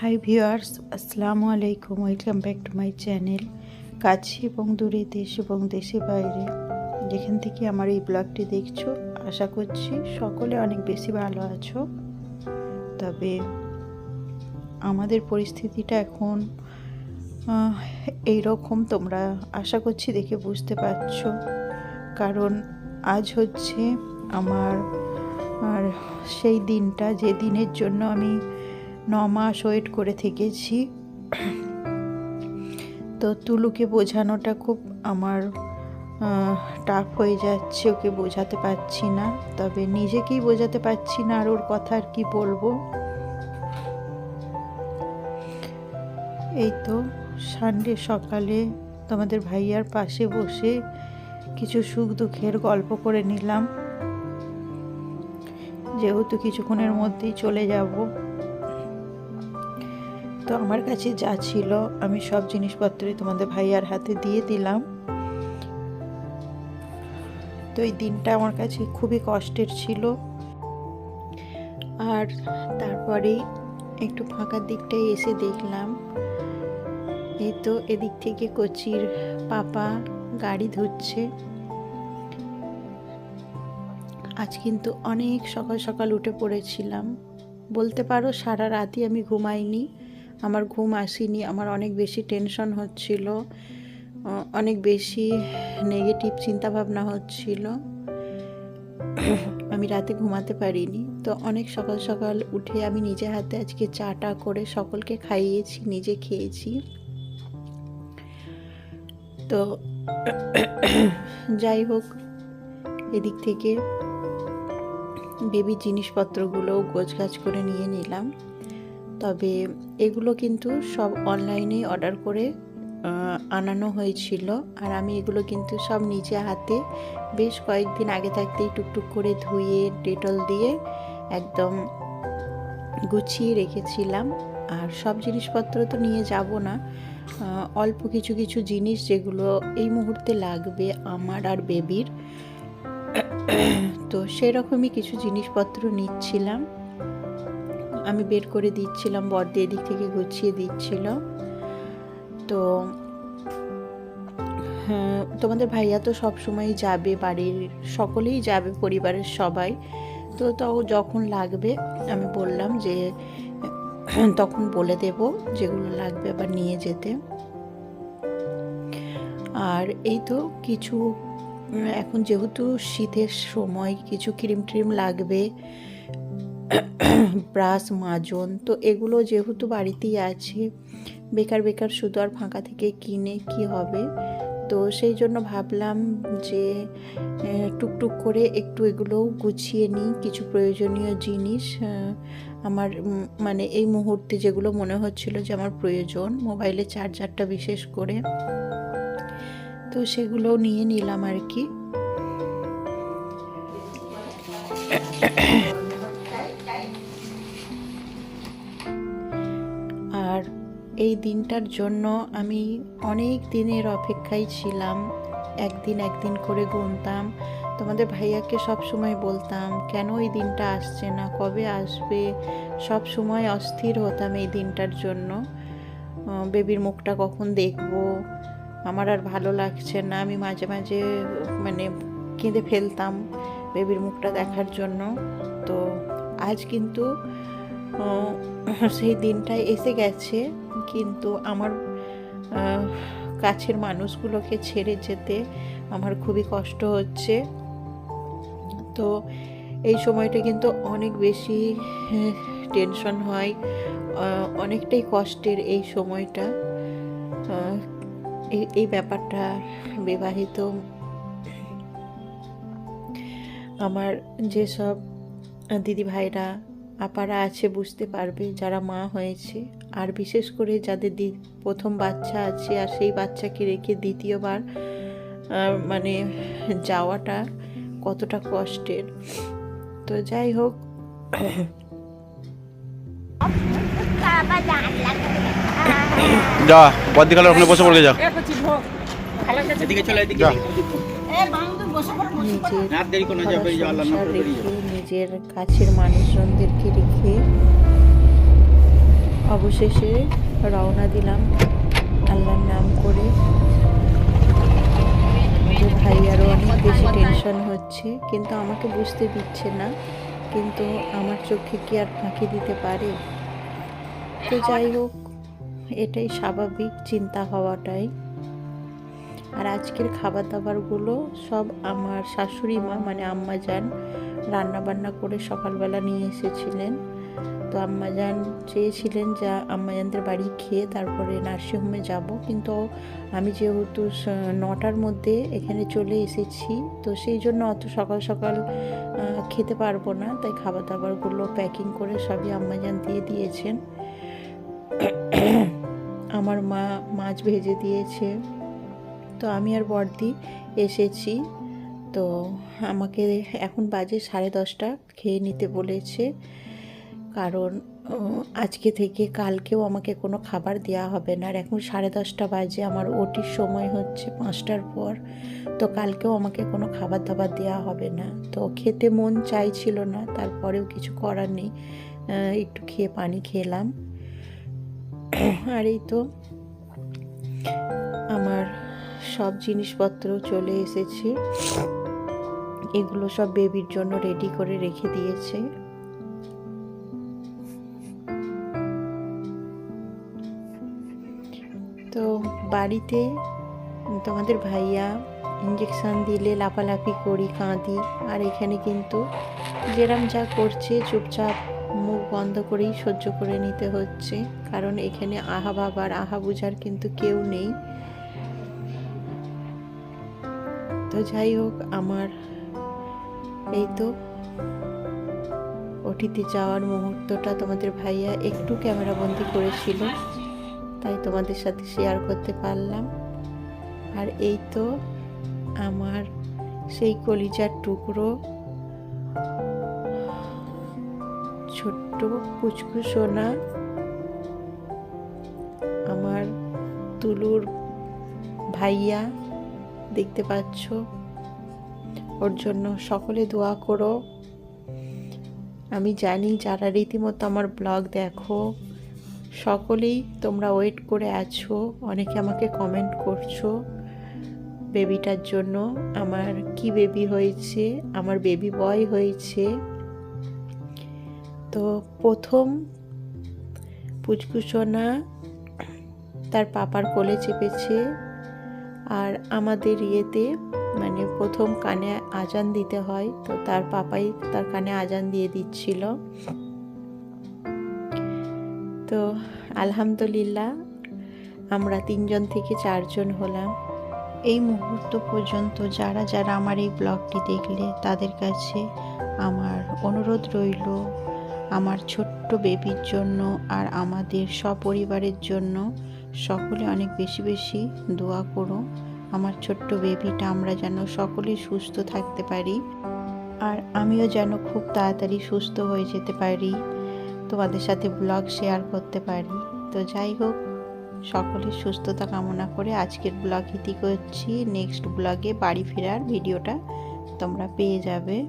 High viewers আসসালামু আলাইকুম welcome back to my channel কাছে এবং দূরে, দেশ এবং দেশে বাইরে। যেখান থেকে আমার এই ব্লগটি দেখছ, আশা করছি সকলে অনেক বেশি ভালো আছো। তবে আমাদের পরিস্থিতিটা এখন এই রকম তোমরা আশা করছি দেখে বুঝতে পারছ। কারণ আজ হচ্ছে আমার, আর সেই দিনটা, যে দিনের জন্য আমি ন মাস ওয়েট করে থেকেছি। তো তুলুকে বোঝানোটা খুব আমার টাফ হয়ে যাচ্ছে, ওকে বোঝাতে পারছি না। তবে নিজেকেই বোঝাতে পারছি না আর ওর কথা আর কি বলব। এই তো সানডে সকালে তোমাদের ভাইয়ার পাশে বসে কিছু সুখ দুঃখের গল্প করে নিলাম। যেহেতু কিছুক্ষণের মধ্যেই চলে যাব। তো আমার কাছে যা ছিল, আমি সব জিনিসপত্রই তোমাদের ভাইয়ার হাতে দিয়ে দিলাম। তো এই দিনটা আমার কাছে খুবই কষ্টের ছিল। আর তারপরেই একটু ফাঁকার দিকটায় এসে দেখলাম, এই তো এদিক থেকে কচির পাপা গাড়ি ধুচ্ছে আজ কিন্তু অনেক সকাল সকাল উঠে পড়েছিলাম। বলতে পারো সারা রাতই আমি ঘুমাইনি। আমার ঘুম আসেনি, আমার অনেক বেশি টেনশন হচ্ছিল অনেক বেশি নেগেটিভ চিন্তাভাবনা হচ্ছিল। আমি রাতে ঘুমাতে পারিনি, তো অনেক সকাল সকাল উঠে আমি নিজে হাতে আজকে চাটা করে সকলকে খাইয়েছি, নিজে খেয়েছি। তো যাই হোক, এদিক থেকে বেবির জিনিসপত্রগুলো গোছগাছ করে নিয়ে নিলাম। তবে এগুলো কিন্তু সব অনলাইনে অর্ডার করে আনানো হয়েছিল। আর আমি এগুলো কিন্তু সব নিজে হাতে বেশ কয়েকদিন আগে থাকতেই টুকটুক করে ধুয়ে, ডেটল দিয়ে একদম গুছিয়ে রেখেছিলাম। আর সব জিনিসপত্র তো নিয়ে যাব না। অল্প কিছু কিছু জিনিস যেগুলো এই মুহূর্তে লাগবে আমার আর বেবির তো সেরকমই কিছু জিনিসপত্র নিচ্ছিলাম। আমি বের করে দিচ্ছিলাম বর্দি এদিক থেকে গুছিয়ে দিচ্ছিল। তো হ্যাঁ, তোমাদের ভাইয়া তো সব সময় যাবে বাড়ির সকলেই যাবে পরিবারের সবাই। তো তাও যখন লাগবে আমি বললাম যে তখন বলে দেব যেগুলো লাগবে আবার নিয়ে যেতে। আর এই তো কিছু এখন যেহেতু শীতের সময় কিছু ক্রিম ট্রিম লাগবে ব্রাশ, মাজন, তো এগুলো যেহেতু বাড়িতেই আছে, বেকার বেকার শুধু আর ফাঁকা থেকে কিনে কি হবে? তো সেই জন্য ভাবলাম যে টুকটুক করে একটু এগুলোও গুছিয়ে নিই, কিছু প্রয়োজনীয় জিনিস আমার মানে এই মুহূর্তে যেগুলো মনে হচ্ছিল যে আমার প্রয়োজন মোবাইলের চার্জারটা বিশেষ করে, তো সেগুলো নিয়ে নিলাম আর কি। এই দিনটার জন্য আমি অনেক দিনের অপেক্ষায় ছিলাম। একদিন একদিন করে গুনতাম। তোমাদের ভাইয়াকে সব সময় বলতাম, কেন এই দিনটা আসছে না? কবে আসবে? সব সময় অস্থির হতাম এই দিনটার জন্য। বেবির মুখটা কখন দেখব? আমার আর ভালো লাগছে না। আমি মাঝে মাঝে মানে কেঁদে ফেলতাম বেবির মুখটা দেখার জন্য। তো আজ কিন্তু সেই দিনটাই এসে গেছে, কিন্তু আমার কাছের মানুষগুলোকে ছেড়ে যেতে আমার খুবই কষ্ট হচ্ছে। তো এই সময়টা কিন্তু অনেক বেশি টেনশন হয় অনেকটাই কষ্টের এই সময়টা। এই ব্যাপারটা বিবাহিত আমার যেসব দিদি ভাইরা আপারা আছে বুঝতে পারবে যারা মা হয়েছে। আর বিশেষ করে যাদের প্রথম বাচ্চা আছে আর সেই বাচ্চাকে রেখে দ্বিতীয়বার মানে যাওয়াটা কতটা কষ্টের। তো যাই হোক। যা বদিকালের ওখানে বসে পড়ে যা। এদিকে চলে এদিকে। নিজের রাত দেরি কোনো যাবে ঘর আল্লাহ না সংসার করে রেখে নিজের কাছের মানুষজনদেরকে রেখে অবশেষে রওনা দিলাম আল্লাহর নাম করে। যে ভাই আরও অনেক বেশি টেনশন হচ্ছে কিন্তু আমাকে বুঝতে দিচ্ছে না কিন্তু আমার চোখে কি আর ফাঁকি দিতে পারে? তো যাই হোক এটাই স্বাভাবিক চিন্তা হওয়াটাই। আর আজকের খাবার দাবারগুলো সব আমার শাশুড়ি মা মানে আম্মা যান রান্না বান্না করে সকালবেলা নিয়ে এসেছিলেন। তো আম্মাজান চেয়েছিলেন যা আম্মাজানদের বাড়ি খেয়ে তারপরে নার্সিংহোমে যাব। কিন্তু আমি যেহেতু নটার মধ্যে এখানে চলে এসেছি, তো সেই জন্য অত সকাল সকাল খেতে পারব না। তাই খাবার দাবারগুলো প্যাকিং করে সবই আম্মাজান দিয়ে দিয়েছেন। আমার মা মাছ ভেজে দিয়েছে। তো আমি আর বর্দি এসেছি। তো আমাকে এখন বাজে সাড়ে দশটা, খেয়ে নিতে বলেছে। কারণ আজকে থেকে কালকেও আমাকে কোনো খাবার দেওয়া হবে না। আর এখন সাড়ে দশটা বাজে, আমার ওটির সময় হচ্ছে পাঁচটার পর। তো কালকেও আমাকে কোনো খাবার দাবার দেওয়া হবে না। তো খেতে মন চাইছিল না, তারপরেও কিছু করার নেই। একটু খেয়ে পানি খেলাম। আর এই তো সব জিনিসপত্র চলে এসেছে। এগুলো সব বেবির জন্য রেডি করে রেখে দিয়েছে। তো বাড়িতে তোমাদের ভাইয়া ইঞ্জেকশান দিলে, লাফালাফি করি, কাঁদি, আর এখানে কিন্তু যেরম যা করছে চুপচাপ মুখ বন্ধ করেই সহ্য করে নিতে হচ্ছে। কারণ এখানে আহা বাবার, আহা বুঝার কিন্তু কেউ নেই। তো যাই হোক, আমার এই তো ওটিতে যাওয়ার মুহূর্তটা তোমাদের ভাইয়া একটু ক্যামেরাবন্দি করেছিল, তাই তোমাদের সাথে শেয়ার করতে পারলাম। আর এই তো আমার সেই কলিজার টুকরো ছোট্ট পুচকু সোনা, আমার তুলুর ভাইয়া দেখতে পাচ্ছ। ওর জন্য সকলে দোয়া করো। আমি জানি যারা রীতিমতো আমার ব্লগ দেখো, সকলেই তোমরা ওয়েট করে আছো, অনেকে আমাকে কমেন্ট করছ বেবিটার জন্য, আমার কি বেবি হয়েছে, আমার বেবি বয় হয়েছে। তো প্রথম পুচকুসোনা তার পাপার কোলে চেপেছে আর আমাদের ইয়েতে মানে প্রথম কানে আজান দিতে হয়, তো তার পাপাই তার কানে আজান দিয়ে দিচ্ছিল। তো আলহামদুলিল্লাহ আমরা তিনজন থেকে চারজন হলাম। এই মুহূর্ত পর্যন্ত যারা যারা আমার এই ব্লগটি দেখলে তাদের কাছে আমার অনুরোধ রইল, আমার ছোট্ট বেবির জন্য আর আমাদের সপরিবারের জন্য সকলে অনেক বেশি বেশি দোয়া করো। আমার ছোট্ট বেবিটা আমরা যেন সকলে সুস্থ থাকতে পারি আর আমিও যেন খুব তাড়াতাড়ি সুস্থ হয়ে যেতে পারি। তোমাদের সাথে ব্লগ শেয়ার করতে পারি। তো যাই হোক সকলের সুস্থতা কামনা করে আজকের ব্লগ ইতি করছি নেক্সট ব্লগে বাড়ি ফেরার ভিডিওটা তোমরা পেয়ে যাবে।